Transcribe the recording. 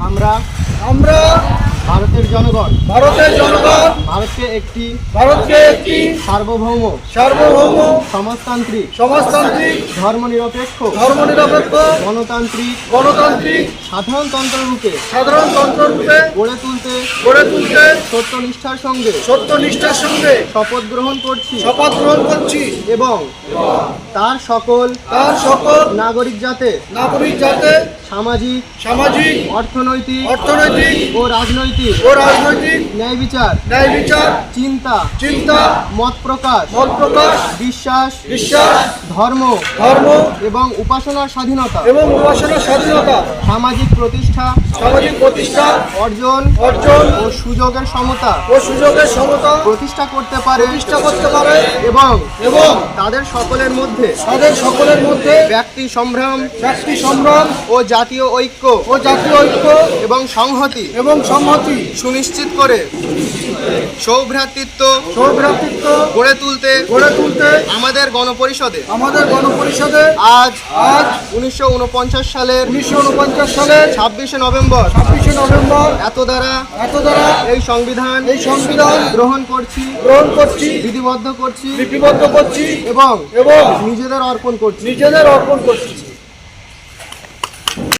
আমরা আমরা ভারতের জনগণ। ভারতের জনগণ। ভারতকে একটি ভারতকে একটি সার্বভৌম সার্বভৌম সমাজতান্ত্রিক সমাজতান্ত্রিক ধর্মনিরপেক্ষ ধর্মনিরপেক্ষ গণতান্ত্রিক গণতান্ত্রিক সাধারণতন্ত্র রূপে সাধারণ তন্ত্ররূপে গড়ে তুলতে গড়ে তুলতে সত্যনিষ্ঠার সঙ্গে সত্যনিষ্ঠার সঙ্গে শপথ গ্রহণ করছি শপথ গ্রহণ করছি এবং তার সকল তার সকল নাগরিক যাতে নাগরিক যাতে সামাজিক সামাজিক অর্থনৈতিক অর্থনৈতিক ও রাজনৈতিক ও রাজনৈতিক ন্যায় বিচার ন্যায় বিচার চিন্তা চিন্তা মত প্রকাশ মত প্রকাশ বিশ্বাস বিশ্বাস ধর্ম ধর্ম এবং উপাসনার স্বাধীনতা এবং উপাসনার স্বাধীনতা সামাজিক প্রতিষ্ঠা সামাজিক প্রতিষ্ঠা অর্জন অর্জন ও সুযোগের সমতা ও সুযোগের সমতা প্রতিষ্ঠা করতে পারে প্রতিষ্ঠা করতে পারে এবং এবং তাদের সকলের মধ্যে তাদের সকলের মধ্যে ব্যক্তি সম্ভ্রম ব্যক্তি সম্ভ্রম ও জাতীয় ঐক্য ও জাতীয় ঐক্য এবং সংহতি এবং সংহতি সুনিশ্চিত করে। সৌভ্রাতৃত্ব সৌভ্রাতৃত্ব গড়ে তুলতে গড়ে তুলতে আমাদের গণপরিষদে। আমাদের গণপরিষদে আজ আজ উনিশশো সালের উনিশশো উনপঞ্চাশ সালের ছাব্বিশে নভেম্বর। ছাব্বিশে নভেম্বর এত দ্বারা এত দ্বারা এই সংবিধান এই সংবিধান গ্রহণ করছি গ্রহণ করছি বিধিবদ্ধ করছি লিপিবদ্ধ করছি এবং এবং নিজেদের অর্পণ করছি। নিজেদের অর্পণ করছি।